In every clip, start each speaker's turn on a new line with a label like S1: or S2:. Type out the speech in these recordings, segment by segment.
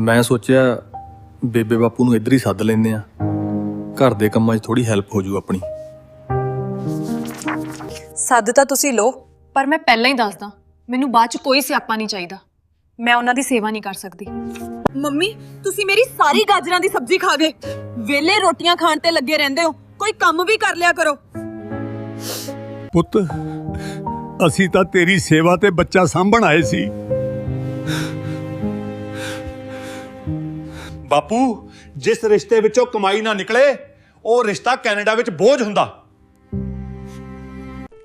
S1: ਮੈਂ ਸੋਚਿਆ ਬੇਬੇ ਬਾਪੂ ਨੂੰ ਇੱਧਰ ਹੀ ਸੱਦ ਲੈਂਦੇ ਆ ਘਰ ਦੇ ਕੰਮਾਂ 'ਚ ਥੋੜੀ ਹੈਲਪ ਹੋ ਜੂ ਆਪਣੀ।
S2: ਸੱਦ ਤਾਂ ਤੁਸੀਂ ਲੋ
S3: ਪਰ ਮੈਂ ਪਹਿਲਾਂ ਹੀ ਦੱਸਦਾ ਮੈਨੂੰ ਬਾਅਦ ਚ ਕੋਈ ਸਿਆਪਾ ਨਹੀਂ ਚਾਹੀਦਾ। ਮੈਂ ਉਹਨਾਂ ਦੀ ਸੇਵਾ ਨਹੀਂ ਕਰ ਸਕਦੀ।
S2: ਮੰਮੀ ਤੁਸੀਂ ਮੇਰੀ ਸਾਰੀ ਗਾਜਰਾਂ ਦੀ ਸਬਜ਼ੀ ਖਾ ਗਏ। ਵੇਲੇ ਰੋਟੀਆਂ ਖਾਣ ਤੇ ਲੱਗੇ ਰਹਿੰਦੇ ਹੋ। ਕੋਈ ਕੰਮ ਵੀ ਕਰ ਲਿਆ ਕਰੋ।
S4: ਪੁੱਤ ਅਸੀਂ ਤਾਂ ਤੇਰੀ ਸੇਵਾ ਤੇ ਬੱਚਾ ਸਾਂਭਣ ਆਏ ਸੀ।
S5: ਬਾਪੂ, ਜਿਸ ਰਿਸ਼ਤੇ ਵਿੱਚੋਂ ਕਮਾਈ ਨਾ ਨਿਕਲੇ, ਉਹ ਰਿਸ਼ਤਾ ਕੈਨੇਡਾ ਵਿੱਚ ਬੋਝ ਹੁੰਦਾ।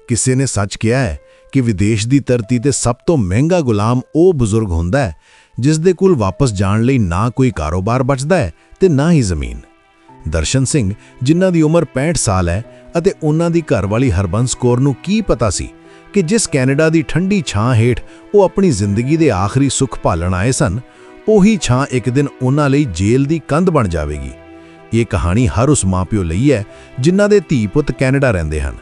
S6: ਕਿਸੇ ਨੇ ਸੱਚ ਕਿਹਾ ਹੈ ਕਿ ਵਿਦੇਸ਼ ਦੀ ਧਰਤੀ ਤੇ ਸਭ ਤੋਂ ਮਹਿੰਗਾ ਗੁਲਾਮ ਉਹ ਬਜ਼ੁਰਗ ਹੁੰਦਾ ਹੈ, ਜਿਸ ਦੇ ਕੋਲ ਵਾਪਸ ਜਾਣ ਲਈ ਨਾ ਕੋਈ ਕਾਰੋਬਾਰ ਬਚਦਾ ਹੈ ਤੇ ਨਾ ਹੀ ਜ਼ਮੀਨ। ਦਰਸ਼ਨ ਸਿੰਘ, ਜਿਨ੍ਹਾਂ ਦੀ ਉਮਰ 65 ਸਾਲ ਹੈ ਅਤੇ ਉਹਨਾਂ ਦੀ ਘਰਵਾਲੀ ਹਰਬੰਸ ਕੌਰ ਨੂੰ ਕੀ ਪਤਾ ਸੀ ਕਿ ਜਿਸ ਕੈਨੇਡਾ ਦੀ ਠੰਡੀ ਛਾਂ ਹੇਠ ਉਹ ਆਪਣੀ ਜ਼ਿੰਦਗੀ ਦੇ ਆਖਰੀ ਸੁੱਖ ਭਾਲਣ ਆਏ ਸਨ ਉਹੀ ਛਾਂ ਇੱਕ ਦਿਨ ਉਹਨਾਂ ਲਈ ਜੇਲ੍ਹ ਦੀ ਕੰਧ ਬਣ ਜਾਵੇਗੀ। ਇਹ ਕਹਾਣੀ ਹਰ ਉਸ ਮਾਪਿਓ ਲਈ ਹੈ, ਜਿਨ੍ਹਾਂ ਦੇ ਧੀ ਪੁੱਤ ਕੈਨੇਡਾ ਰਹਿੰਦੇ ਹਨ।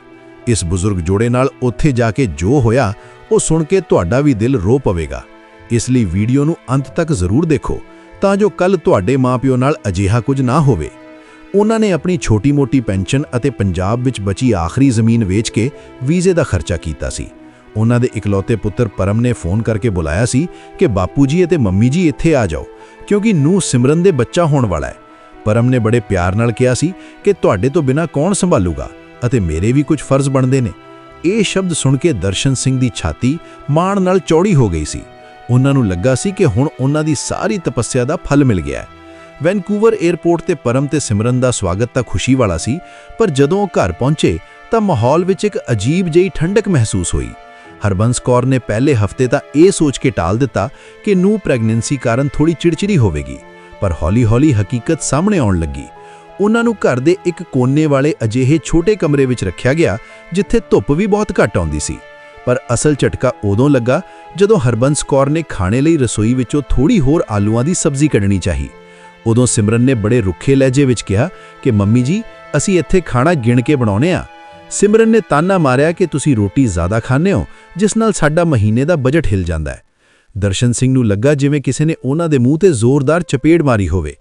S6: ਇਸ ਬਜ਼ੁਰਗ ਜੋੜੇ ਨਾਲ ਉੱਥੇ ਜਾ ਕੇ ਜੋ ਹੋਇਆ, ਉਹ ਸੁਣ ਕੇ ਤੁਹਾਡਾ ਵੀ ਦਿਲ ਰੋ ਪਵੇਗਾ। ਇਸ ਲਈ ਵੀਡੀਓ ਨੂੰ ਅੰਤ ਤੱਕ ਜ਼ਰੂਰ ਦੇਖੋ, ਤਾਂ ਜੋ ਕੱਲ ਤੁਹਾਡੇ ਮਾਪਿਓ ਨਾਲ ਅਜਿਹਾ ਕੁਝ ਨਾ ਹੋਵੇ। ਉਹਨਾਂ ਨੇ ਆਪਣੀ ਛੋਟੀ-ਮੋਟੀ ਪੈਨਸ਼ਨ ਅਤੇ ਪੰਜਾਬ ਵਿੱਚ ਬਚੀ ਆਖਰੀ ਜ਼ਮੀਨ ਵੇਚ ਕੇ ਵੀਜ਼ੇ ਦਾ ਖਰਚਾ ਕੀਤਾ ਸੀ। ਉਹਨਾਂ ਦੇ ਇਕਲੌਤੇ ਪੁੱਤਰ ਪਰਮ ਨੇ ਫੋਨ ਕਰਕੇ ਬੁਲਾਇਆ ਸੀ ਕਿ ਬਾਪੂ ਜੀ ਅਤੇ ਮੰਮੀ ਜੀ ਇੱਥੇ ਆ ਜਾਓ, ਕਿਉਂਕਿ ਨੂੰ ਸਿਮਰਨ ਦੇ ਬੱਚਾ ਹੋਣ ਵਾਲਾ ਹੈ। ਪਰਮ ਨੇ ਬੜੇ ਪਿਆਰ ਨਾਲ ਕਿਹਾ ਸੀ ਕਿ ਤੁਹਾਡੇ ਤੋਂ ਬਿਨਾ ਕੌਣ ਸੰਭਾਲੂਗਾ ਅਤੇ ਮੇਰੇ ਵੀ ਕੁਝ ਫਰਜ਼ ਬਣਦੇ ਨੇ। ਇਹ ਸ਼ਬਦ ਸੁਣ ਕੇ ਦਰਸ਼ਨ ਸਿੰਘ ਦੀ ਛਾਤੀ ਮਾਣ ਨਾਲ ਚੌੜੀ ਹੋ ਗਈ ਸੀ। ਉਹਨਾਂ ਨੂੰ ਲੱਗਾ ਸੀ ਕਿ ਹੁਣ ਉਹਨਾਂ ਦੀ ਸਾਰੀ ਤਪੱਸਿਆ ਦਾ ਫਲ ਮਿਲ ਗਿਆ ਹੈ। ਵੈਨਕੂਵਰ 에ਅਰਪੋਰਟ ਤੇ ਪਰਮ ਤੇ ਸਿਮਰਨ ਦਾ ਸਵਾਗਤ ਤਾਂ ਖੁਸ਼ੀ ਵਾਲਾ ਸੀ, ਪਰ ਜਦੋਂ ਉਹ ਘਰ ਪਹੁੰਚੇ ਤਾਂ ਮਾਹੌਲ ਵਿੱਚ ਇੱਕ ਅਜੀਬ ਜਿਹੀ ਠੰਡਕ ਮਹਿਸੂਸ ਹੋਈ। ਹਰਬੰਸ ਕੌਰ ਨੇ ਪਹਿਲੇ ਹਫ਼ਤੇ ਤਾਂ ਇਹ ਸੋਚ ਕੇ ਟਾਲ ਦਿੱਤਾ ਕਿ ਨੂੰ ਪ੍ਰੈਗਨੈਂਸੀ ਕਾਰਨ ਥੋੜੀ ਚਿੜਚਿੜੀ ਹੋਵੇਗੀ, ਪਰ ਹੌਲੀ-ਹੌਲੀ ਹਕੀਕਤ ਸਾਹਮਣੇ ਆਉਣ ਲੱਗੀ। ਉਹਨਾਂ ਨੂੰ ਘਰ ਦੇ ਇੱਕ ਕੋਨੇ ਵਾਲੇ ਅਜਿਹੇ ਛੋਟੇ ਕਮਰੇ ਵਿੱਚ ਰੱਖਿਆ ਗਿਆ, ਜਿੱਥੇ ਧੁੱਪ ਵੀ ਬਹੁਤ ਘੱਟ ਆਉਂਦੀ ਸੀ। ਪਰ ਅਸਲ ਝਟਕਾ ਉਦੋਂ ਲੱਗਾ ਜਦੋਂ ਹਰਬੰਸ ਕੌਰ ਨੇ ਖਾਣੇ ਲਈ ਰਸੋਈ ਵਿੱਚੋਂ ਥੋੜੀ ਹੋਰ ਆਲੂਆਂ ਦੀ ਸਬਜ਼ੀ ਕੱਢਣੀ ਚਾਹੀ। ਉਦੋਂ ਸਿਮਰਨ ਨੇ ਬੜੇ ਰੁੱਖੇ ਲਹਿਜੇ ਵਿੱਚ ਕਿਹਾ ਕਿ, ਮੰਮੀ ਜੀ, ਅਸੀਂ ਇੱਥੇ ਖਾਣਾ ਗਿਣ ਕੇ ਬਣਾਉਨੇ ਆ। ਸਿਮਰਨ ਨੇ ਤਾਨਾ ਮਾਰਿਆ ਕਿ ਤੁਸੀਂ ਰੋਟੀ ਜ਼ਿਆਦਾ ਖਾਂਦੇ ਹੋ, ਜਿਸ ਨਾਲ ਸਾਡਾ ਮਹੀਨੇ ਦਾ ਬਜਟ ਹਿਲ ਜਾਂਦਾ ਹੈ। ਦਰਸ਼ਨ ਸਿੰਘ ਨੂੰ ਲੱਗਾ ਜਿਵੇਂ ਕਿਸੇ ਨੇ ਉਹਨਾਂ ਦੇ ਮੂੰਹ ਤੇ ਜ਼ੋਰਦਾਰ ਚਪੇੜ ਮਾਰੀ ਹੋਵੇ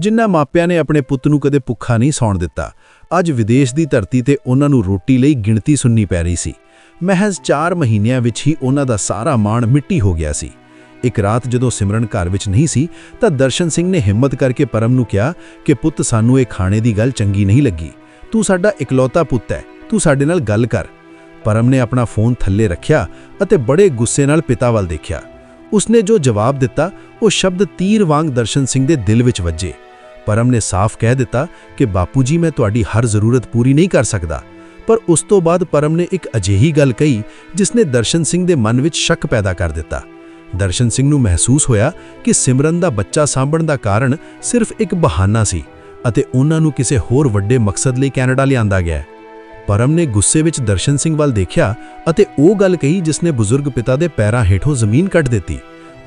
S6: ਜਿਨ੍ਹਾਂ ਮਾਪਿਆਂ ਨੇ ਆਪਣੇ ਪੁੱਤ ਨੂੰ ਕਦੇ ਭੁੱਖਾ ਨਹੀਂ ਸੌਣ ਦਿੱਤਾ। ਅੱਜ ਵਿਦੇਸ਼ ਦੀ ਧਰਤੀ ਤੇ ਉਹਨਾਂ ਨੂੰ ਰੋਟੀ ਲਈ ਗਿਣਤੀ ਸੁਣਨੀ ਪੈ ਰਹੀ ਸੀ। ਮਹਿਜ਼ 4 ਮਹੀਨਿਆਂ ਵਿੱਚ ਹੀ ਉਹਨਾਂ ਦਾ ਸਾਰਾ ਮਾਣ ਮਿੱਟੀ ਹੋ ਗਿਆ ਸੀ। ਇੱਕ ਰਾਤ ਜਦੋਂ ਸਿਮਰਨ ਘਰ ਵਿੱਚ ਨਹੀਂ ਸੀ, ਤਾਂ ਦਰਸ਼ਨ ਸਿੰਘ ਨੇ ਹਿੰਮਤ ਕਰਕੇ ਪਰਮ ਨੂੰ ਕਿਹਾ ਕਿ ਪੁੱਤ, ਸਾਨੂੰ ਇਹ ਖਾਣੇ ਦੀ ਗੱਲ ਚੰਗੀ ਨਹੀਂ ਲੱਗੀ। ਤੂੰ ਸਾਡਾ ਇਕਲੌਤਾ ਪੁੱਤ ਹੈ। ਤੂੰ ਸਾਡੇ ਨਾਲ ਗੱਲ ਕਰ। ਪਰਮ ਨੇ ਆਪਣਾ ਫੋਨ ਥੱਲੇ ਰੱਖਿਆ ਅਤੇ ਬੜੇ ਗੁੱਸੇ ਨਾਲ ਪਿਤਾ ਵੱਲ ਦੇਖਿਆ। ਉਸਨੇ ਜੋ ਜਵਾਬ ਦਿੱਤਾ, ਉਹ ਸ਼ਬਦ ਤੀਰ ਵਾਂਗ ਦਰਸ਼ਨ ਸਿੰਘ ਦੇ ਦਿਲ ਵਿੱਚ ਵੱਜੇ। ਪਰਮ ਨੇ ਸਾਫ਼ ਕਹਿ ਦਿੱਤਾ ਕਿ, ਬਾਪੂ ਜੀ, ਮੈਂ ਤੁਹਾਡੀ ਹਰ ਜ਼ਰੂਰਤ ਪੂਰੀ ਨਹੀਂ ਕਰ ਸਕਦਾ। ਪਰ ਉਸ ਤੋਂ ਬਾਅਦ ਪਰਮ ਨੇ ਇੱਕ ਅਜਿਹੀ ਗੱਲ ਕਹੀ ਜਿਸ ਨੇ ਦਰਸ਼ਨ ਸਿੰਘ ਦੇ ਮਨ ਵਿੱਚ ਸ਼ੱਕ ਪੈਦਾ ਕਰ ਦਿੱਤਾ। ਦਰਸ਼ਨ ਸਿੰਘ ਨੂੰ ਮਹਿਸੂਸ ਹੋਇਆ ਕਿ ਸਿਮਰਨ ਦਾ ਬੱਚਾ ਸਾਂਭਣ ਦਾ ਕਾਰਨ ਸਿਰਫ ਇੱਕ ਬਹਾਨਾ ਸੀ ਅਤੇ ਉਹਨਾਂ ਨੂੰ ਕਿਸੇ ਹੋਰ ਵੱਡੇ ਮਕਸਦ ਲਈ ਕੈਨੇਡਾ ਲਿਆਂਦਾ ਗਿਆ। ਹੈ ਪਰਮ ਨੇ ਗੁੱਸੇ ਵਿੱਚ ਦਰਸ਼ਨ ਸਿੰਘ ਵੱਲ ਦੇਖਿਆ ਅਤੇ ਉਹ ਗੱਲ ਕਹੀ ਜਿਸ ਨੇ ਬਜ਼ੁਰਗ ਪਿਤਾ ਦੇ ਪੈਰਾਂ ਹੇਠੋਂ ਜ਼ਮੀਨ ਕੱਟ ਦਿੱਤੀ।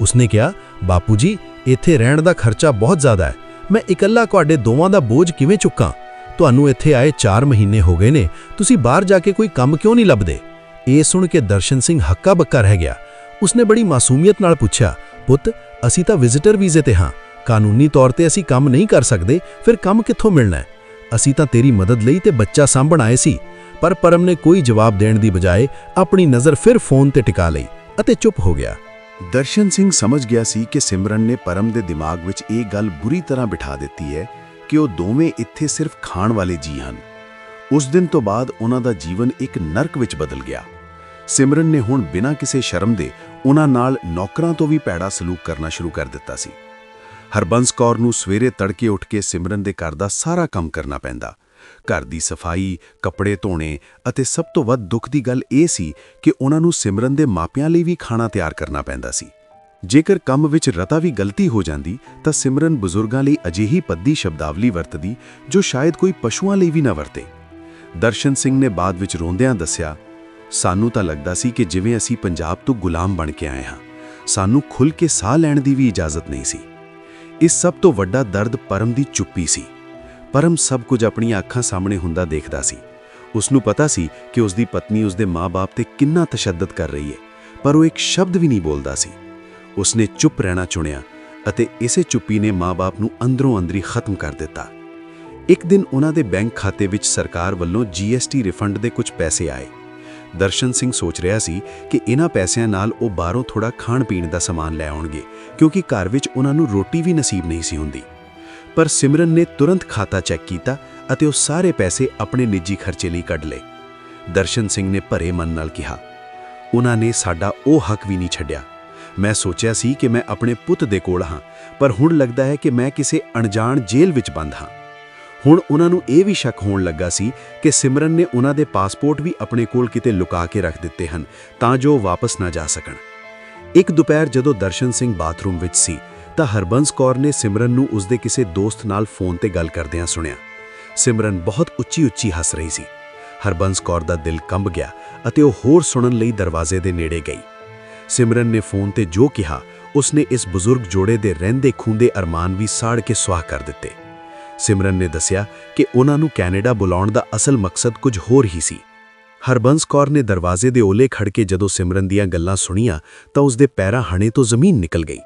S6: ਉਸਨੇ ਕਿਹਾ, ਬਾਪੂ ਜੀ, ਇੱਥੇ ਰਹਿਣ ਦਾ ਖਰਚਾ ਬਹੁਤ ਜ਼ਿਆਦਾ ਹੈ। ਮੈਂ ਇਕੱਲਾ ਤੁਹਾਡੇ ਦੋਵਾਂ ਦਾ ਬੋਝ ਕਿਵੇਂ ਚੁੱਕਾਂ? ਤੁਹਾਨੂੰ ਇੱਥੇ ਆਏ 4 ਮਹੀਨੇ ਹੋ ਗਏ ਨੇ, ਤੁਸੀਂ ਬਾਹਰ ਜਾ ਕੇ ਕੋਈ ਕੰਮ ਕਿਉਂ ਨਹੀਂ ਲੱਭਦੇ? ਇਹ ਸੁਣ ਕੇ ਦਰਸ਼ਨ ਸਿੰਘ ਹੱਕਾ ਬੱਕਾ ਰਹਿ ਗਿਆ। ਉਸਨੇ ਬੜੀ ਮਾਸੂਮੀਅਤ ਨਾਲ ਪੁੱਛਿਆ, ਪੁੱਤ, ਅਸੀਂ ਤਾਂ ਵਿਜ਼ਿਟਰ ਵੀਜ਼ੇ ਤੇ ਹਾਂ। ਕਾਨੂੰਨੀ ਤੌਰ ਤੇ ਅਸੀਂ ਕੰਮ ਨਹੀਂ ਕਰ ਸਕਦੇ, ਫਿਰ ਕੰਮ ਕਿੱਥੋਂ ਮਿਲਣਾ ਹੈ? ਅਸੀਂ ਤਾਂ ਤੇਰੀ ਮਦਦ ਲਈ ਤੇ ਬੱਚਾ ਸਾਂਭਣ ਆਏ ਸੀ, ਪਰ ਪਰਮ ਨੇ ਕੋਈ ਜਵਾਬ ਦੇਣ ਦੀ ਬਜਾਏ ਆਪਣੀ ਨਜ਼ਰ ਫਿਰ ਫੋਨ ਤੇ ਟਿਕਾ ਲਈ ਅਤੇ ਚੁੱਪ ਹੋ ਗਿਆ। ਦਰਸ਼ਨ ਸਿੰਘ ਸਮਝ ਗਿਆ ਸੀ ਕਿ ਸਿਮਰਨ ਨੇ ਪਰਮ ਦੇ ਦਿਮਾਗ ਵਿੱਚ ਇਹ ਗੱਲ ਬੁਰੀ ਤਰ੍ਹਾਂ ਬਿਠਾ ਦਿੱਤੀ ਹੈ ਕਿ ਉਹ ਦੋਵੇਂ ਇੱਥੇ ਸਿਰਫ ਖਾਣ ਵਾਲੇ ਜੀ ਹਨ। ਉਸ ਦਿਨ ਤੋਂ ਬਾਅਦ ਉਹਨਾਂ ਦਾ ਜੀਵਨ ਇੱਕ ਨਰਕ ਵਿੱਚ ਬਦਲ ਗਿਆ। ਸਿਮਰਨ ਨੇ ਹੁਣ ਬਿਨਾਂ ਕਿਸੇ ਸ਼ਰਮ ਦੇ ਉਹਨਾਂ ਨਾਲ ਨੌਕਰਾਂ ਤੋਂ ਵੀ ਪੈੜਾ ਸਲੂਕ ਕਰਨਾ ਸ਼ੁਰੂ ਕਰ ਦਿੱਤਾ ਸੀ। ਹਰਬੰਸ ਕੌਰ ਨੂੰ ਸਵੇਰੇ ਤੜਕੇ ਉੱਠ ਕੇ ਸਿਮਰਨ ਦੇ ਘਰ ਦਾ ਸਾਰਾ ਕੰਮ ਕਰਨਾ ਪੈਂਦਾ। ਘਰ ਦੀ ਸਫ਼ਾਈ, ਕੱਪੜੇ ਧੋਣੇ ਅਤੇ ਸਭ ਤੋਂ ਵੱਧ ਦੁੱਖ ਦੀ ਗੱਲ ਇਹ ਸੀ ਕਿ ਉਹਨਾਂ ਨੂੰ ਸਿਮਰਨ ਦੇ ਮਾਪਿਆਂ ਲਈ ਵੀ ਖਾਣਾ ਤਿਆਰ ਕਰਨਾ ਪੈਂਦਾ ਸੀ। ਜੇਕਰ ਕੰਮ ਵਿੱਚ ਰਤਾ ਵੀ ਗਲਤੀ ਹੋ ਜਾਂਦੀ, ਤਾਂ ਸਿਮਰਨ ਬਜ਼ੁਰਗਾਂ ਲਈ ਅਜਿਹੀ ਪੱਦੀ ਸ਼ਬਦਾਵਲੀ ਵਰਤਦੀ ਜੋ ਸ਼ਾਇਦ ਕੋਈ ਪਸ਼ੂਆਂ ਲਈ ਵੀ ਨਾ ਵਰਤੇ। ਦਰਸ਼ਨ ਸਿੰਘ ਨੇ ਬਾਅਦ ਵਿੱਚ ਰੋਂਦਿਆਂ ਦੱਸਿਆ, ਸਾਨੂੰ ਤਾਂ ਲੱਗਦਾ ਸੀ ਕਿ ਜਿਵੇਂ ਅਸੀਂ ਪੰਜਾਬ ਤੋਂ ਗੁਲਾਮ ਬਣ ਕੇ ਆਏ ਹਾਂ, ਸਾਨੂੰ ਖੁੱਲ ਕੇ ਸਾਹ ਲੈਣ ਦੀ ਵੀ ਇਜਾਜ਼ਤ ਨਹੀਂ ਸੀ। ਇਸ ਸਭ ਤੋਂ ਵੱਡਾ ਦਰਦ ਪਰਮ ਦੀ ਚੁੱਪੀ ਸੀ। ਪਰਮ ਸਭ ਕੁਝ ਆਪਣੀਆਂ ਅੱਖਾਂ ਸਾਹਮਣੇ ਹੁੰਦਾ ਦੇਖਦਾ ਸੀ। ਉਸ ਨੂੰ ਪਤਾ ਸੀ ਕਿ ਉਸ ਦੀ ਪਤਨੀ ਉਸ ਦੇ ਮਾਂ-ਬਾਪ ਤੇ ਕਿੰਨਾ ਤਸ਼ੱਦਦ ਕਰ ਰਹੀ ਹੈ ਪਰ ਉਹ ਇੱਕ ਸ਼ਬਦ ਵੀ ਨਹੀਂ ਬੋਲਦਾ ਸੀ। ਉਸਨੇ ਚੁੱਪ ਰਹਿਣਾ ਚੁਣਿਆ ਅਤੇ ਇਸੇ ਚੁੱਪੀ ਨੇ ਮਾਂ-ਬਾਪ ਨੂੰ ਅੰਦਰੋਂ ਅੰਦਰੀ ਖਤਮ ਕਰ ਦਿੱਤਾ। ਇੱਕ ਦਿਨ ਉਹਨਾਂ ਦੇ ਬੈਂਕ ਖਾਤੇ ਵਿੱਚ ਸਰਕਾਰ ਵੱਲੋਂ ਜੀਐਸਟੀ ਰਿਫੰਡ ਦੇ ਕੁਝ ਪੈਸੇ ਆਏ। ਦਰਸ਼ਨ ਸਿੰਘ ਸੋਚ ਰਿਹਾ ਸੀ ਕਿ ਇਹਨਾਂ ਪੈਸਿਆਂ ਨਾਲ ਉਹ ਬਾਹਰੋਂ ਥੋੜਾ ਖਾਣ ਪੀਣ ਦਾ ਸਮਾਨ ਲੈ ਆਉਣਗੇ, ਕਿਉਂਕਿ ਘਰ ਵਿੱਚ ਉਹਨਾਂ ਨੂੰ ਰੋਟੀ ਵੀ ਨਸੀਬ ਨਹੀਂ ਸੀ ਹੁੰਦੀ। ਪਰ ਸਿਮਰਨ ਨੇ ਤੁਰੰਤ ਖਾਤਾ ਚੈੱਕ ਕੀਤਾ ਅਤੇ ਉਹ ਸਾਰੇ ਪੈਸੇ ਆਪਣੇ ਨਿੱਜੀ ਖਰਚੇ ਲਈ ਕੱਢ ਲਏ। ਦਰਸ਼ਨ ਸਿੰਘ ਨੇ ਭਰੇ ਮਨ ਨਾਲ ਕਿਹਾ, ਉਹਨਾਂ ਨੇ ਸਾਡਾ ਉਹ ਹੱਕ ਵੀ ਨਹੀਂ ਛੱਡਿਆ। ਮੈਂ ਸੋਚਿਆ ਸੀ ਕਿ ਮੈਂ ਆਪਣੇ ਪੁੱਤ ਦੇ ਕੋਲ ਹਾਂ, ਪਰ ਹੁਣ ਲੱਗਦਾ ਹੈ ਕਿ ਮੈਂ ਕਿਸੇ ਅਣਜਾਣ ਜੇਲ੍ਹ ਵਿੱਚ ਬੰਦ ਹਾਂ। ਹੁਣ ਉਹਨਾਂ ਨੂੰ ਇਹ ਵੀ ਸ਼ੱਕ ਹੋਣ ਲੱਗਾ ਸੀ ਕਿ ਸਿਮਰਨ ਨੇ ਉਹਨਾਂ ਦੇ ਪਾਸਪੋਰਟ ਵੀ ਆਪਣੇ ਕੋਲ ਕਿਤੇ ਲੁਕਾ ਕੇ ਰੱਖ ਦਿੱਤੇ ਹਨ ਤਾਂ ਜੋ ਉਹ ਵਾਪਸ ਨਾ ਜਾ ਸਕਣ। ਇੱਕ ਦੁਪਹਿਰ ਜਦੋਂ ਦਰਸ਼ਨ ਸਿੰਘ ਬਾਥਰੂਮ ਵਿੱਚ ਸੀ, ਤਾਂ ਹਰਬੰਸ ਕੌਰ ਨੇ ਸਿਮਰਨ ਨੂੰ ਉਸਦੇ ਕਿਸੇ ਦੋਸਤ ਨਾਲ ਫੋਨ ਤੇ ਗੱਲ ਕਰਦਿਆਂ ਸੁਣਿਆ। ਸਿਮਰਨ ਬਹੁਤ ਉੱਚੀ-ਉੱਚੀ ਹੱਸ ਰਹੀ ਸੀ। ਹਰਬੰਸ ਕੌਰ ਦਾ ਦਿਲ ਕੰਬ ਗਿਆ ਅਤੇ ਉਹ ਹੋਰ ਸੁਣਨ ਲਈ ਦਰਵਾਜ਼ੇ ਦੇ ਨੇੜੇ ਗਈ। ਸਿਮਰਨ ਨੇ ਫੋਨ ਤੇ ਜੋ ਕਿਹਾ, ਉਸਨੇ ਇਸ ਬਜ਼ੁਰਗ ਜੋੜੇ ਦੇ ਰਹਿੰਦੇ ਖੂੰਦੇ ਅਰਮਾਨ ਵੀ ਸਾੜ ਕੇ ਸੁਆਹ ਕਰ ਦਿੱਤੇ। ਸਿਮਰਨ ਨੇ ਦੱਸਿਆ ਕਿ ਉਹਨਾਂ ਨੂੰ ਕੈਨੇਡਾ ਬੁਲਾਉਣ ਦਾ ਅਸਲ ਮਕਸਦ ਕੁਝ ਹੋਰ ਹੀ ਸੀ। ਹਰਬੰਸ ਕੌਰ ਨੇ ਦਰਵਾਜ਼ੇ ਦੇ ਓਲੇ ਖੜ ਕੇ ਜਦੋਂ ਸਿਮਰਨ ਦੀਆਂ ਗੱਲਾਂ ਸੁਣੀਆਂ ਤਾਂ ਉਸਦੇ ਪੈਰਾਂ ਹਣੇ ਤੋਂ ਜ਼ਮੀਨ ਨਿਕਲ ਗਈ।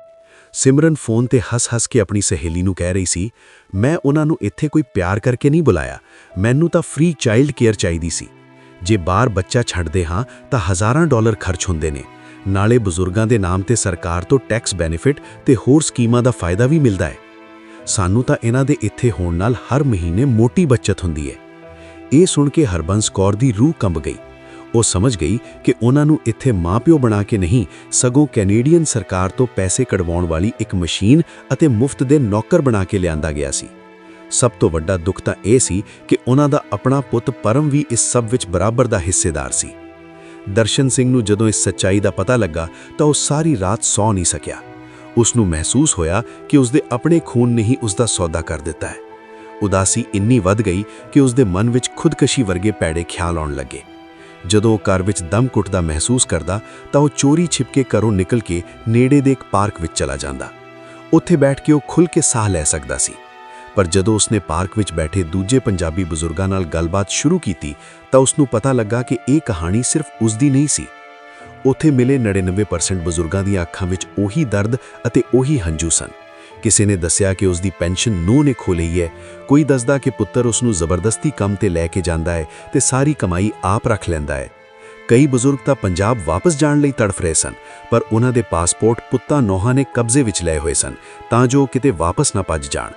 S6: ਸਿਮਰਨ ਫੋਨ ਤੇ ਹੱਸ-ਹੱਸ ਕੇ ਆਪਣੀ ਸਹੇਲੀ ਨੂੰ ਕਹਿ ਰਹੀ ਸੀ, ਮੈਂ ਉਹਨਾਂ ਨੂੰ ਇੱਥੇ ਕੋਈ ਪਿਆਰ ਕਰਕੇ ਨਹੀਂ ਬੁਲਾਇਆ। ਮੈਨੂੰ ਤਾਂ ਫ੍ਰੀ ਚਾਈਲਡ ਕੇਅਰ ਚਾਹੀਦੀ ਸੀ। ਜੇ ਬਾਹਰ ਬੱਚਾ ਛੱਡਦੇ ਹਾਂ ਤਾਂ ਹਜ਼ਾਰਾਂ ਡਾਲਰ ਖਰਚ ਹੁੰਦੇ ਨੇ। ਨਾਲੇ ਬਜ਼ੁਰਗਾਂ ਦੇ ਨਾਮ ਤੇ ਸਰਕਾਰ ਤੋਂ ਟੈਕਸ ਬੈਨੀਫਿਟ ਤੇ ਹੋਰ ਸਕੀਮਾਂ ਦਾ ਫਾਇਦਾ ਵੀ ਮਿਲਦਾ ਹੈ। ਸਾਨੂੰ ਤਾਂ ਇਹਨਾਂ ਦੇ ਇੱਥੇ ਹੋਣ ਨਾਲ ਹਰ ਮਹੀਨੇ ਮੋਟੀ ਬਚਤ ਹੁੰਦੀ ਹੈ ਇਹ ਸੁਣ ਕੇ ਹਰਬੰਸ ਕੌਰ ਦੀ ਰੂਹ ਕੰਬ ਗਈ। ਉਹ ਸਮਝ ਗਈ ਕਿ ਉਹਨਾਂ ਨੂੰ ਇੱਥੇ ਮਾਪਿਓ ਬਣਾ ਕੇ ਨਹੀਂ, ਸਗੋਂ ਕੈਨੇਡੀਅਨ ਸਰਕਾਰ ਤੋਂ ਪੈਸੇ ਕਢਵਾਉਣ ਵਾਲੀ ਇੱਕ ਮਸ਼ੀਨ ਅਤੇ ਮੁਫਤ ਦੇ ਨੌਕਰ ਬਣਾ ਕੇ ਲਿਆਂਦਾ ਗਿਆ ਸੀ। ਸਭ ਤੋਂ ਵੱਡਾ ਦੁੱਖ ਤਾਂ ਇਹ ਸੀ ਕਿ ਉਹਨਾਂ ਦਾ ਆਪਣਾ ਪੁੱਤ ਪਰਮ ਵੀ ਇਸ ਸਭ ਵਿੱਚ ਬਰਾਬਰ ਦਾ ਹਿੱਸੇਦਾਰ ਸੀ। ਦਰਸ਼ਨ ਸਿੰਘ ਨੂੰ ਜਦੋਂ ਇਸ ਸੱਚਾਈ ਦਾ ਪਤਾ ਲੱਗਾ ਤਾਂ ਉਹ ਸਾਰੀ ਰਾਤ ਸੌ ਨਹੀਂ ਸਕਿਆ। ਉਸ ਨੂੰ ਮਹਿਸੂਸ ਹੋਇਆ ਕਿ ਉਸਦੇ ਆਪਣੇ ਖੂਨ ਨੇ ਹੀ ਉਸ ਦਾ ਸੌਦਾ ਕਰ ਦਿੱਤਾ ਹੈ। ਉਦਾਸੀ ਇੰਨੀ ਵੱਧ ਗਈ ਕਿ ਉਸਦੇ ਮਨ ਵਿੱਚ ਖੁਦਕਸ਼ੀ ਵਰਗੇ ਪੈੜੇ ਖਿਆਲ ਆਉਣ ਲੱਗੇ। ਜਦੋਂ ਉਹ ਘਰ ਵਿੱਚ ਦਮ ਘੁੱਟਦਾ ਮਹਿਸੂਸ ਕਰਦਾ, ਤਾਂ ਉਹ ਚੋਰੀ ਛਿਪ ਕੇ ਘਰੋਂ ਨਿਕਲ ਕੇ ਨੇੜੇ ਦੇ ਇੱਕ ਪਾਰਕ ਵਿੱਚ ਚਲਾ ਜਾਂਦਾ। ਉੱਥੇ ਬੈਠ ਕੇ ਉਹ ਖੁੱਲ ਕੇ ਸਾਹ ਲੈ ਸਕਦਾ ਸੀ। ਪਰ ਜਦੋਂ ਉਸਨੇ ਪਾਰਕ ਵਿੱਚ ਬੈਠੇ ਦੂਜੇ ਪੰਜਾਬੀ ਬਜ਼ੁਰਗਾਂ ਨਾਲ ਗੱਲਬਾਤ ਸ਼ੁਰੂ ਕੀਤੀ, ਤਾਂ ਉਸ ਨੂੰ ਪਤਾ ਲੱਗਾ ਕਿ ਇਹ ਕਹਾਣੀ ਸਿਰਫ ਉਸ ਦੀ ਨਹੀਂ ਸੀ। ਉੱਥੇ ਮਿਲੇ 99% ਬਜ਼ੁਰਗਾਂ ਦੀਆਂ ਅੱਖਾਂ ਵਿੱਚ ਉਹੀ ਦਰਦ ਅਤੇ ਉਹੀ ਹੰਝੂ ਸਨ। ਕਿਸੇ ਨੇ ਦੱਸਿਆ ਕਿ ਉਸ ਦੀ ਪੈਨਸ਼ਨ ਨੂੰਹ ਨੇ ਖੋ ਲਈ ਹੈ। ਕੋਈ ਦੱਸਦਾ ਕਿ ਪੁੱਤਰ ਉਸ ਨੂੰ ਜ਼ਬਰਦਸਤੀ ਕੰਮ ਤੇ ਲੈ ਕੇ ਜਾਂਦਾ ਹੈ ਤੇ ਸਾਰੀ ਕਮਾਈ ਆਪ ਰੱਖ ਲੈਂਦਾ ਹੈ। ਕਈ ਬਜ਼ੁਰਗ ਤਾਂ ਪੰਜਾਬ ਵਾਪਸ ਜਾਣ ਲਈ ਤੜਫ ਰਹੇ ਸਨ, ਪਰ ਉਹਨਾਂ ਦੇ ਪਾਸਪੋਰਟ ਪੁੱਤਾਂ ਨੋਹਾਂ ਨੇ ਕਬਜ਼ੇ ਵਿੱਚ ਲਏ ਹੋਏ ਸਨ, ਤਾਂ ਜੋ ਉਹ ਕਿਤੇ ਵਾਪਸ ਨਾ ਭੱਜ ਜਾਣ।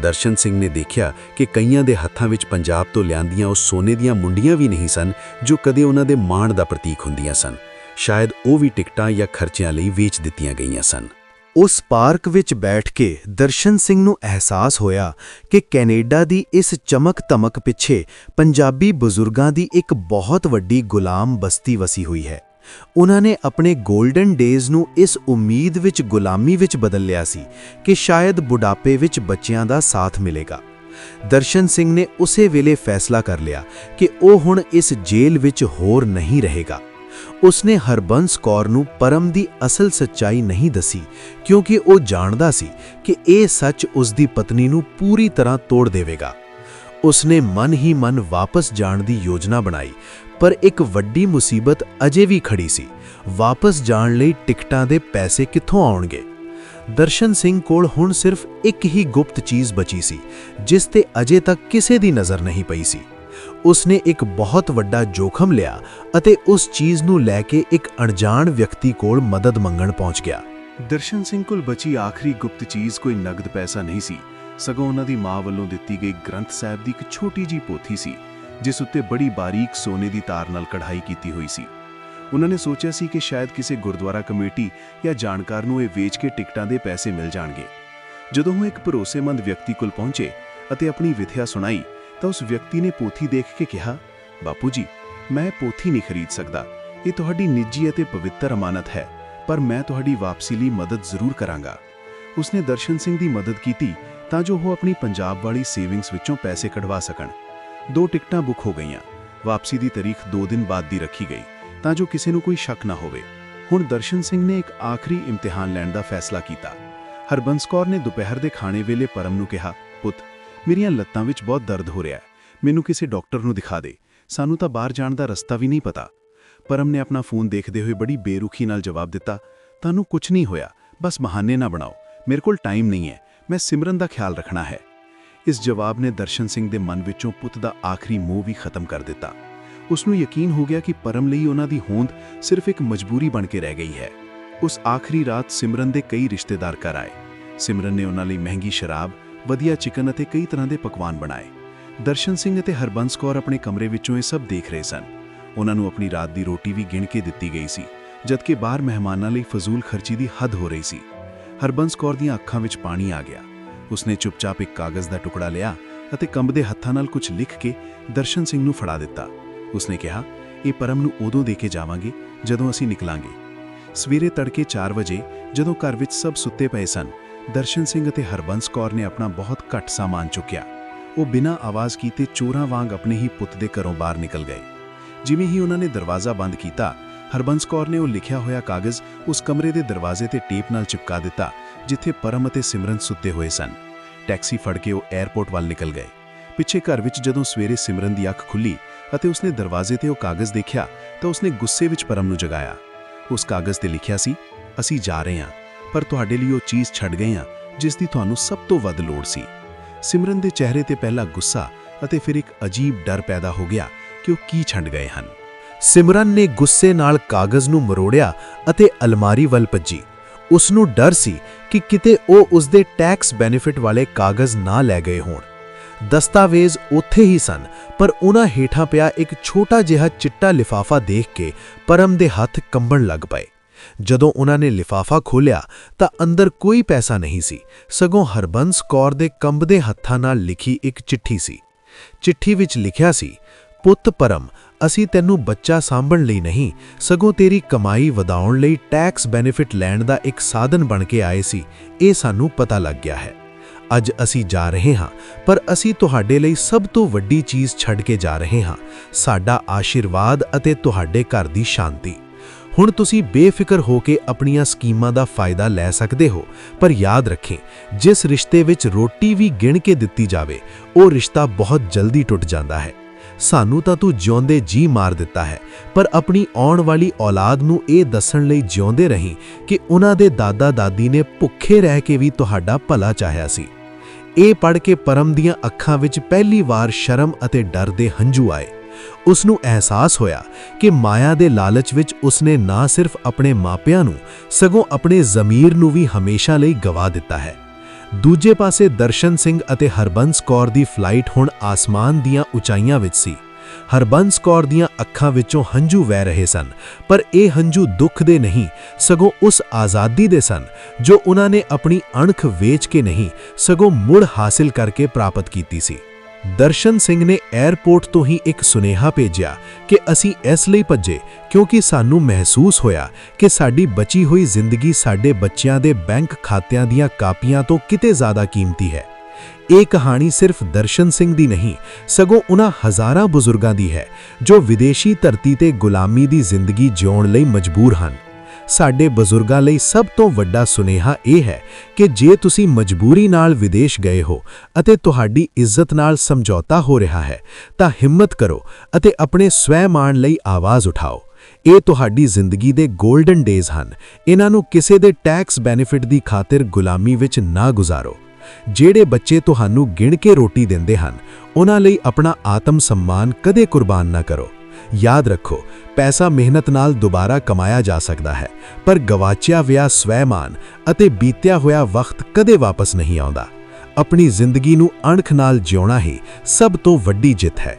S6: ਦਰਸ਼ਨ ਸਿੰਘ ਨੇ ਦੇਖਿਆ ਕਿ ਕਈਆਂ ਦੇ ਹੱਥਾਂ ਵਿੱਚ ਪੰਜਾਬ ਤੋਂ ਲਿਆਂਦੀਆਂ ਉਹ ਸੋਨੇ ਦੀਆਂ ਮੁੰਡੀਆਂ ਵੀ ਨਹੀਂ ਸਨ, ਜੋ ਕਦੇ ਉਹਨਾਂ ਦੇ ਮਾਣ ਦਾ ਪ੍ਰਤੀਕ ਹੁੰਦੀਆਂ ਸਨ। ਸ਼ਾਇਦ ਉਹ ਵੀ ਟਿਕਟਾਂ ਜਾਂ ਖਰਚਿਆਂ ਲਈ ਵੇਚ ਦਿੱਤੀਆਂ ਗਈਆਂ ਸਨ।
S7: ਉਸ ਪਾਰਕ ਵਿੱਚ ਬੈਠ ਕੇ ਦਰਸ਼ਨ ਸਿੰਘ ਨੂੰ ਅਹਿਸਾਸ ਹੋਇਆ ਕਿ ਕੈਨੇਡਾ ਦੀ ਇਸ ਚਮਕ ਧਮਕ ਪਿੱਛੇ ਪੰਜਾਬੀ ਬਜ਼ੁਰਗਾਂ ਦੀ ਇੱਕ ਬਹੁਤ ਵੱਡੀ ਗੁਲਾਮ ਬਸਤੀ ਵਸੀ ਹੋਈ ਹੈ। ਉਹਨਾਂ ਨੇ ਆਪਣੇ 골ਡਨ ਡੇਜ਼ ਨੂੰ ਇਸ ਉਮੀਦ ਵਿੱਚ ਗੁਲਾਮੀ ਵਿੱਚ ਬਦਲ ਲਿਆ ਸੀ ਕਿ ਸ਼ਾਇਦ ਬੁਢਾਪੇ ਵਿੱਚ ਬੱਚਿਆਂ ਦਾ ਸਾਥ ਮਿਲੇਗਾ। ਦਰਸ਼ਨ ਸਿੰਘ ਨੇ ਉਸੇ ਵੇਲੇ ਫੈਸਲਾ ਕਰ ਲਿਆ ਕਿ ਉਹ ਹੁਣ ਇਸ ਜੇਲ੍ਹ ਵਿੱਚ ਹੋਰ ਨਹੀਂ ਰਹੇਗਾ। ਉਸਨੇ ਹਰਬੰਸ ਕੌਰ ਨੂੰ ਪਰਮ ਦੀ ਅਸਲ ਸੱਚਾਈ ਨਹੀਂ ਦੱਸੀ, ਕਿਉਂਕਿ ਉਹ ਜਾਣਦਾ ਸੀ ਕਿ ਇਹ ਸੱਚ ਉਸ ਦੀ ਪਤਨੀ ਨੂੰ ਪੂਰੀ ਤਰ੍ਹਾਂ ਤੋੜ ਦੇਵੇਗਾ। ਉਸਨੇ ਮਨ ਹੀ ਮਨ ਵਾਪਸ ਜਾਣ ਦੀ ਯੋਜਨਾ ਬਣਾਈ, ਪਰ ਇੱਕ ਵੱਡੀ ਮੁਸੀਬਤ ਅਜੇ ਵੀ ਖੜੀ ਸੀ। ਵਾਪਸ ਜਾਣ ਲਈ ਟਿਕਟਾਂ ਦੇ ਪੈਸੇ ਕਿੱਥੋਂ ਆਉਣਗੇ? ਦਰਸ਼ਨ ਸਿੰਘ ਕੋਲ ਹੁਣ ਸਿਰਫ ਇੱਕ ਹੀ ਗੁਪਤ ਚੀਜ਼ ਬਚੀ ਸੀ, ਜਿਸ ਤੇ ਅਜੇ ਤੱਕ ਕਿਸੇ ਦੀ ਨਜ਼ਰ ਨਹੀਂ ਪਈ ਸੀ। ਉਸਨੇ ਇੱਕ ਬਹੁਤ ਵੱਡਾ ਜੋਖਮ ਲਿਆ ਅਤੇ ਉਸ ਚੀਜ਼ ਨੂੰ ਲੈ ਕੇ ਇੱਕ ਅਣਜਾਣ ਵਿਅਕਤੀ ਕੋਲ ਮਦਦ ਮੰਗਣ ਪਹੁੰਚ ਗਿਆ।
S6: ਦਰਸ਼ਨ ਸਿੰਘ ਕੋਲ ਬਚੀ ਆਖਰੀ ਗੁਪਤ ਚੀਜ਼ ਕੋਈ ਨਗਦ ਪੈਸਾ ਨਹੀਂ ਸੀ। ਸਗੋਂ ਉਹਨਾਂ ਦੀ ਮਾਂ ਵੱਲੋਂ ਦਿੱਤੀ ਗਈ ਗ੍ਰੰਥ ਸਾਹਿਬ ਦੀ ਇੱਕ ਛੋਟੀ ਜੀ ਪੋਥੀ ਸੀ, ਜਿਸ ਉੱਤੇ ਬੜੀ ਬਾਰੀਕ ਸੋਨੇ ਦੀ ਤਾਰ ਨਾਲ ਕਢਾਈ ਕੀਤੀ ਹੋਈ ਸੀ। ਉਹਨਾਂ ਨੇ ਸੋਚਿਆ ਸੀ ਕਿ ਸ਼ਾਇਦ ਕਿਸੇ ਗੁਰਦੁਆਰਾ ਕਮੇਟੀ ਜਾਂ ਜਾਣਕਾਰ ਨੂੰ ਇਹ ਵੇਚ ਕੇ ਟਿਕਟਾਂ ਦੇ ਪੈਸੇ ਮਿਲ ਜਾਣਗੇ। ਜਦੋਂ ਉਹ ਇੱਕ ਭਰੋਸੇਮੰਦ ਵਿਅਕਤੀ ਕੋਲ ਪਹੁੰਚੇ ਅਤੇ ਆਪਣੀ ਵਿਥਿਆ ਸੁਣਾਈ ਤਾਂ ਉਸ ਵਿਅਕਤੀ ਨੇ ਪੋਥੀ ਦੇਖ ਕੇ ਕਿਹਾ ਬਾਪੂ ਜੀ ਮੈਂ ਪੋਥੀ ਨਹੀਂ ਖਰੀਦ ਸਕਦਾ। ਇਹ ਤੁਹਾਡੀ ਨਿੱਜੀ ਅਤੇ ਪਵਿੱਤਰ ਅਮਾਨਤ ਹੈ, ਪਰ ਮੈਂ ਤੁਹਾਡੀ ਵਾਪਸੀ ਲਈ ਮਦਦ ਜ਼ਰੂਰ ਕਰਾਂਗਾ। ਉਸਨੇ ਦਰਸ਼ਨ ਸਿੰਘ ਦੀ ਮਦਦ ਕੀਤੀ ਤਾਂ ਜੋ ਉਹ ਆਪਣੀ ਪੰਜਾਬ ਵਾਲੀ ਸੇਵਿੰਗਸ ਵਿੱਚੋਂ ਪੈਸੇ ਕਢਵਾ ਸਕਣ। ਦੋ ਟਿਕਟਾਂ ਬੁੱਕ ਹੋ ਗਈਆਂ। ਵਾਪਸੀ ਦੀ ਤਾਰੀਖ 2 ਦਿਨ ਬਾਅਦ ਦੀ ਰੱਖੀ ਗਈ, ਤਾਂ ਜੋ ਕਿਸੇ ਨੂੰ ਕੋਈ ਸ਼ੱਕ ਨਾ ਹੋਵੇ। ਹੁਣ ਦਰਸ਼ਨ ਸਿੰਘ ਨੇ ਇੱਕ ਆਖਰੀ ਇਮਤਿਹਾਨ ਲੈਣ ਦਾ ਫੈਸਲਾ ਕੀਤਾ। ਹਰਬੰਸ ਕੌਰ ਨੇ ਦੁਪਹਿਰ ਦੇ ਖਾਣੇ ਵੇਲੇ ਪਰਮ ਨੂੰ ਕਿਹਾ, ਪੁੱਤ ਮੇਰੀਆਂ ਲੱਤਾਂ ਵਿੱਚ ਬਹੁਤ ਦਰਦ ਹੋ ਰਿਹਾ ਹੈ। ਮੈਨੂੰ ਕਿਸੇ ਡਾਕਟਰ ਨੂੰ ਦਿਖਾ ਦੇ। ਸਾਨੂੰ ਤਾਂ ਬਾਹਰ ਜਾਣ ਦਾ ਰਸਤਾ ਵੀ ਨਹੀਂ ਪਤਾ। ਪਰਮ ਨੇ ਆਪਣਾ ਫੋਨ ਦੇਖਦੇ ਹੋਏ ਬੜੀ ਬੇਰੁਖੀ ਨਾਲ ਜਵਾਬ ਦਿੱਤਾ, ਤੁਹਾਨੂੰ ਕੁਝ ਨਹੀਂ ਹੋਇਆ। ਬਸ ਬਹਾਨੇ ਨਾ ਬਣਾਓ।
S8: ਮੇਰੇ ਕੋਲ ਟਾਈਮ ਨਹੀਂ ਹੈ। ਮੈਂ ਸਿਮਰਨ ਦਾ ਖਿਆਲ ਰੱਖਣਾ ਹੈ। ਇਸ ਜਵਾਬ ਨੇ ਦਰਸ਼ਨ ਸਿੰਘ ਦੇ ਮਨ ਵਿੱਚੋਂ ਪੁੱਤ ਦਾ ਆਖਰੀ ਮੋਹ ਵੀ ਖਤਮ ਕਰ ਦਿੱਤਾ। ਉਸ ਨੂੰ ਯਕੀਨ ਹੋ ਗਿਆ ਕਿ ਪਰਮ ਲਈ ਉਹਨਾਂ ਦੀ ਹੋਂਦ ਸਿਰਫ ਇੱਕ ਮਜਬੂਰੀ ਬਣ ਕੇ ਰਹਿ ਗਈ ਹੈ। ਉਸ ਆਖਰੀ ਰਾਤ ਸਿਮਰਨ ਦੇ ਕਈ ਰਿਸ਼ਤੇਦਾਰ ਘਰ ਆਏ। ਸਿਮਰਨ ਨੇ ਉਹਨਾਂ ਲਈ ਮਹਿੰਗੀ ਸ਼ਰਾਬ ਵਧੀਆ ਚਿਕਨ ਅਤੇ ਕਈ ਤਰ੍ਹਾਂ ਦੇ ਪਕਵਾਨ ਬਣਾਏ। ਦਰਸ਼ਨ ਸਿੰਘ ਅਤੇ ਹਰਬੰਸ ਕੌਰ ਆਪਣੇ ਕਮਰੇ ਵਿੱਚੋਂ ਇਹ ਸਭ ਦੇਖ ਰਹੇ ਸਨ। ਉਹਨਾਂ ਨੂੰ ਆਪਣੀ ਰਾਤ ਦੀ ਰੋਟੀ ਵੀ ਗਿਣ ਕੇ ਦਿੱਤੀ ਗਈ ਸੀ, ਜਦਕਿ ਬਾਹਰ ਮਹਿਮਾਨਾਂ ਲਈ ਫਜ਼ੂਲ ਖਰਚੀ ਦੀ ਹੱਦ ਹੋ ਰਹੀ ਸੀ। ਹਰਬੰਸ ਕੌਰ ਦੀਆਂ ਅੱਖਾਂ ਵਿੱਚ ਪਾਣੀ ਆ ਗਿਆ। ਉਸਨੇ ਚੁੱਪਚਾਪ ਇੱਕ ਕਾਗਜ਼ ਦਾ ਟੁਕੜਾ ਲਿਆ ਅਤੇ ਕੰਬਦੇ ਹੱਥਾਂ ਨਾਲ ਕੁਝ ਲਿਖ ਕੇ ਦਰਸ਼ਨ ਸਿੰਘ ਨੂੰ ਫੜਾ ਦਿੱਤਾ। ਉਸਨੇ ਕਿਹਾ, ਇਹ ਪਰਮ ਨੂੰ ਉਦੋਂ ਦੇ ਕੇ ਜਾਵਾਂਗੇ ਜਦੋਂ ਅਸੀਂ ਨਿਕਲਾਂਗੇ। ਸਵੇਰੇ ਤੜਕੇ 4 ਵਜੇ ਜਦੋਂ ਘਰ ਵਿੱਚ ਸਭ ਸੁੱਤੇ ਪਏ ਸਨ ਦਰਸ਼ਨ ਸਿੰਘ ਅਤੇ ਹਰਬੰਸ ਕੌਰ ਨੇ ਆਪਣਾ ਬਹੁਤ ਘੱਟ ਸਾਮਾਨ ਚੁੱਕਿਆ। ਉਹ ਬਿਨਾਂ ਆਵਾਜ਼ ਕੀਤੇ ਚੋਰਾਂ ਵਾਂਗ ਆਪਣੇ ਹੀ ਪੁੱਤ ਦੇ ਘਰੋਂ ਬਾਹਰ ਨਿਕਲ ਗਏ। ਜਿਵੇਂ ਹੀ ਉਹਨਾਂ ਨੇ ਦਰਵਾਜ਼ਾ ਬੰਦ ਕੀਤਾ, ਹਰਬੰਸ ਕੌਰ ਨੇ ਉਹ ਲਿਖਿਆ ਹੋਇਆ ਕਾਗਜ਼ ਉਸ ਕਮਰੇ ਦੇ ਦਰਵਾਜ਼ੇ ਤੇ ਟੇਪ ਨਾਲ ਚਿਪਕਾ ਦਿੱਤਾ, ਜਿੱਥੇ ਪਰਮ ਅਤੇ ਸਿਮਰਨ ਸੁੱਤੇ ਹੋਏ ਸਨ। ਟੈਕਸੀ ਫੜ ਕੇ ਉਹ 에ਅਰਪੋਰਟ ਵੱਲ ਨਿਕਲ ਗਏ। ਪਿੱਛੇ ਘਰ ਵਿੱਚ ਜਦੋਂ ਸਵੇਰੇ ਸਿਮਰਨ ਦੀ ਅੱਖ ਖੁੱਲੀ ਅਤੇ ਉਸਨੇ ਦਰਵਾਜ਼ੇ ਤੇ ਉਹ ਕਾਗਜ਼ ਦੇਖਿਆ, ਤਾਂ ਉਸਨੇ ਗੁੱਸੇ ਵਿੱਚ ਪਰਮ ਨੂੰ ਜਗਾਇਆ। ਉਸ ਕਾਗਜ਼ ਤੇ ਲਿਖਿਆ ਸੀ, ਅਸੀਂ ਜਾ ਰਹੇ ਹਾਂ। ਪਰ ਤੁਹਾਡੇ ਲਈ ਉਹ ਚੀਜ਼ ਛੱਡ ਗਏ ਹਾਂ, ਜਿਸ ਦੀ ਤੁਹਾਨੂੰ ਸਭ ਤੋਂ ਵੱਧ ਲੋੜ ਸੀ। ਸਿਮਰਨ ਦੇ ਚਿਹਰੇ ਤੇ ਪਹਿਲਾ ਗੁੱਸਾ ਅਤੇ ਫਿਰ ਇੱਕ ਅਜੀਬ ਡਰ ਪੈਦਾ ਹੋ ਗਿਆ ਕਿ ਉਹ ਕੀ ਛੱਡ ਗਏ ਹਨ।
S6: ਸਿਮਰਨ ਨੇ ਗੁੱਸੇ ਨਾਲ ਕਾਗਜ਼ ਨੂੰ ਮਰੋੜਿਆ ਅਤੇ ਅਲਮਾਰੀ ਵੱਲ ਭੱਜੀ। ਉਸ ਨੂੰ ਡਰ ਸੀ ਕਿ ਕਿਤੇ ਉਹ ਉਸ ਦੇ ਟੈਕਸ ਬੈਨੀਫਿਟ ਵਾਲੇ ਕਾਗਜ਼ ਨਾ ਲੈ ਗਏ ਹੋਣ। ਦਸਤਾਵੇਜ਼ ਉੱਥੇ ਹੀ ਸਨ, ਪਰ ਉਹਨਾਂ ਹੇਠਾਂ ਪਿਆ ਇੱਕ ਛੋਟਾ ਜਿਹਾ ਚਿੱਟਾ ਲਿਫਾਫਾ ਦੇਖ ਕੇ ਪਰਮ ਦੇ ਹੱਥ ਕੰਬਣ ਲੱਗ ਪਏ। ਜਦੋਂ ਉਹਨਾਂ ਨੇ ਲਿਫਾਫਾ ਖੋਲ੍ਹਿਆ ਤਾਂ ਅੰਦਰ ਕੋਈ ਪੈਸਾ ਨਹੀਂ ਸੀ। ਸਗੋਂ ਹਰਬੰਸ ਕੌਰ ਦੇ ਕੰਬਦੇ ਹੱਥਾਂ ਨਾਲ ਲਿਖੀ ਇੱਕ ਚਿੱਠੀ ਸੀ। ਚਿੱਠੀ ਵਿੱਚ ਲਿਖਿਆ ਸੀ, ਪੁੱਤ ਪਰਮ, ਅਸੀਂ ਤੈਨੂੰ ਬੱਚਾ ਸਾਂਭਣ ਲਈ ਨਹੀਂ, ਸਗੋਂ ਤੇਰੀ ਕਮਾਈ ਵਧਾਉਣ ਲਈ ਟੈਕਸ ਬੈਨੀਫਿਟ ਲੈਣ ਦਾ ਇੱਕ ਸਾਧਨ ਬਣ ਕੇ ਆਏ ਸੀ, ਇਹ ਸਾਨੂੰ ਪਤਾ ਲੱਗ ਗਿਆ ਹੈ। ਅੱਜ ਅਸੀਂ ਜਾ ਰਹੇ ਹਾਂ, ਪਰ ਅਸੀਂ ਤੁਹਾਡੇ ਲਈ ਸਭ ਤੋਂ ਵੱਡੀ ਚੀਜ਼ ਛੱਡ ਕੇ ਜਾ ਰਹੇ ਹਾਂ, ਸਾਡਾ ਆਸ਼ੀਰਵਾਦ ਅਤੇ ਤੁਹਾਡੇ ਘਰ ਦੀ ਸ਼ਾਂਤੀ। ਹੁਣ ਤੁਸੀਂ ਬੇਫਿਕਰ ਹੋ ਕੇ ਆਪਣੀਆਂ ਸਕੀਮਾਂ ਦਾ ਫਾਇਦਾ ਲੈ ਸਕਦੇ ਹੋ, ਪਰ ਯਾਦ ਰੱਖੇ, ਜਿਸ ਰਿਸ਼ਤੇ ਵਿੱਚ ਰੋਟੀ ਵੀ ਗਿਣ ਕੇ ਦਿੱਤੀ ਜਾਵੇ, ਉਹ ਰਿਸ਼ਤਾ ਬਹੁਤ ਜਲਦੀ ਟੁੱਟ ਜਾਂਦਾ ਹੈ। ਸਾਨੂੰ ਤਾਂ ਤੂੰ ਜਿਉਂਦੇ ਜੀ ਮਾਰ ਦਿੱਤਾ ਹੈ, ਪਰ ਆਪਣੀ ਆਉਣ ਵਾਲੀ ਔਲਾਦ ਨੂੰ ਇਹ ਦੱਸਣ ਲਈ ਜਿਉਂਦੇ ਰਹੀ ਕਿ ਉਹਨਾਂ ਦੇ ਦਾਦਾ ਦਾਦੀ ਨੇ ਭੁੱਖੇ ਰਹਿ ਕੇ ਵੀ ਤੁਹਾਡਾ ਭਲਾ ਚਾਹਿਆ ਸੀ। ਇਹ ਪੜ ਕੇ ਪਰਮ ਦੀਆਂ ਅੱਖਾਂ ਵਿੱਚ ਪਹਿਲੀ ਵਾਰ ਸ਼ਰਮ ਅਤੇ ਡਰ ਦੇ ਹੰਝੂ ਆਏ। ਉਸ ਨੂੰ ਅਹਿਸਾਸ ਹੋਇਆ ਕਿ ਮਾਇਆ ਦੇ ਲਾਲਚ ਵਿੱਚ ਉਸਨੇ ਨਾ ਸਿਰਫ ਆਪਣੇ ਮਾਪਿਆਂ ਨੂੰ, ਸਗੋਂ ਆਪਣੇ ਜ਼ਮੀਰ ਨੂੰ ਵੀ ਹਮੇਸ਼ਾ ਲਈ ਗਵਾ ਦਿੱਤਾ ਹੈ। ਦੂਜੇ ਪਾਸੇ ਦਰਸ਼ਨ ਸਿੰਘ ਅਤੇ ਹਰਬੰਸ ਕੌਰ ਦੀ ਫਲਾਈਟ ਹੁਣ ਆਸਮਾਨ ਦੀਆਂ ਉਚਾਈਆਂ ਵਿੱਚ ਸੀ। ਹਰਬੰਸ ਕੌਰ ਦੀਆਂ ਅੱਖਾਂ ਵਿੱਚੋਂ ਹੰਝੂ ਵਹਿ ਰਹੇ ਸਨ, ਪਰ ਇਹ ਹੰਝੂ ਦੁੱਖ ਦੇ ਨਹੀਂ, ਸਗੋਂ ਉਸ ਆਜ਼ਾਦੀ ਦੇ ਸਨ, ਜੋ ਉਹਨਾਂ ਨੇ ਆਪਣੀ ਅਣਖ ਵੇਚ ਕੇ ਨਹੀਂ, ਸਗੋਂ ਮੁੜ ਹਾਸਿਲ ਕਰਕੇ ਪ੍ਰਾਪਤ ਕੀਤੀ ਸੀ। ਦਰਸ਼ਨ ਸਿੰਘ ਨੇ 에ਅਰਪੋਰਟ ਤੋਂ ਹੀ ਇੱਕ ਸੁਨੇਹਾ ਭੇਜਿਆ ਕਿ ਅਸੀਂ ਇਸ ਲਈ ਭੱਜੇ ਕਿਉਂਕਿ ਸਾਨੂੰ ਮਹਿਸੂਸ ਹੋਇਆ ਕਿ ਸਾਡੀ ਬਚੀ ਹੋਈ ਜ਼ਿੰਦਗੀ ਸਾਡੇ ਬੱਚਿਆਂ ਦੇ ਬੈਂਕ ਖਾਤਿਆਂ ਦੀਆਂ ਕਾਪੀਆਂ ਤੋਂ ਕਿਤੇ ਜ਼ਿਆਦਾ ਕੀਮਤੀ ਹੈ। ਇਹ ਕਹਾਣੀ ਸਿਰਫ ਦਰਸ਼ਨ ਸਿੰਘ ਦੀ ਨਹੀਂ, ਸਗੋਂ ਉਹਨਾਂ ਹਜ਼ਾਰਾਂ ਬਜ਼ੁਰਗਾਂ ਦੀ ਹੈ ਜੋ ਵਿਦੇਸ਼ੀ ਧਰਤੀ ਤੇ ਗੁਲਾਮੀ ਦੀ ਜ਼ਿੰਦਗੀ ਜਿਉਣ ਲਈ ਮਜਬੂਰ ਹਨ। ਸਾਡੇ ਬਜ਼ੁਰਗਾਂ ਲਈ ਸਭ ਤੋਂ ਵੱਡਾ ਸੁਨੇਹਾ ਇਹ ਹੈ ਕਿ ਜੇ ਤੁਸੀਂ ਮਜਬੂਰੀ ਨਾਲ ਵਿਦੇਸ਼ ਗਏ ਹੋ ਅਤੇ ਤੁਹਾਡੀ ਇੱਜ਼ਤ ਨਾਲ ਸਮਝੌਤਾ ਹੋ ਰਿਹਾ ਹੈ, ਤਾਂ ਹਿੰਮਤ ਕਰੋ ਅਤੇ ਆਪਣੇ ਸਵੈ-ਮਾਣ ਲਈ ਆਵਾਜ਼ ਉਠਾਓ। ਇਹ ਤੁਹਾਡੀ ਜ਼ਿੰਦਗੀ ਦੇ 골ਡਨ ਡੇਜ਼ ਹਨ। ਇਹਨਾਂ ਨੂੰ ਕਿਸੇ ਦੇ ਟੈਕਸ ਬੈਨੀਫਿਟ ਦੀ ਖਾਤਰ ਗੁਲਾਮੀ ਵਿੱਚ ਨਾ ਗੁਜ਼ਾਰੋ। ਜਿਹੜੇ ਬੱਚੇ ਤੁਹਾਨੂੰ ਗਿਣ ਕੇ ਰੋਟੀ ਦਿੰਦੇ ਹਨ, ਉਹਨਾਂ ਲਈ ਆਪਣਾ ਆਤਮ ਸਨਮਾਨ ਕਦੇ ਕੁਰਬਾਨ ਨਾ ਕਰੋ। ਯਾਦ ਰੱਖੋ, ਪੈਸਾ ਮਿਹਨਤ ਨਾਲ ਦੁਬਾਰਾ ਕਮਾਇਆ ਜਾ ਸਕਦਾ ਹੈ, ਪਰ ਗਵਾਚਿਆ ਹੋਇਆ ਸਵੈਮਾਨ ਅਤੇ ਬੀਤਿਆ ਹੋਇਆ ਵਕਤ ਕਦੇ ਵਾਪਸ ਨਹੀਂ ਆਉਂਦਾ। ਆਪਣੀ ਜ਼ਿੰਦਗੀ ਨੂੰ ਅਣਖ ਨਾਲ ਜਿਉਣਾ ਹੀ ਸਭ ਤੋਂ ਵੱਡੀ ਜਿੱਤ ਹੈ।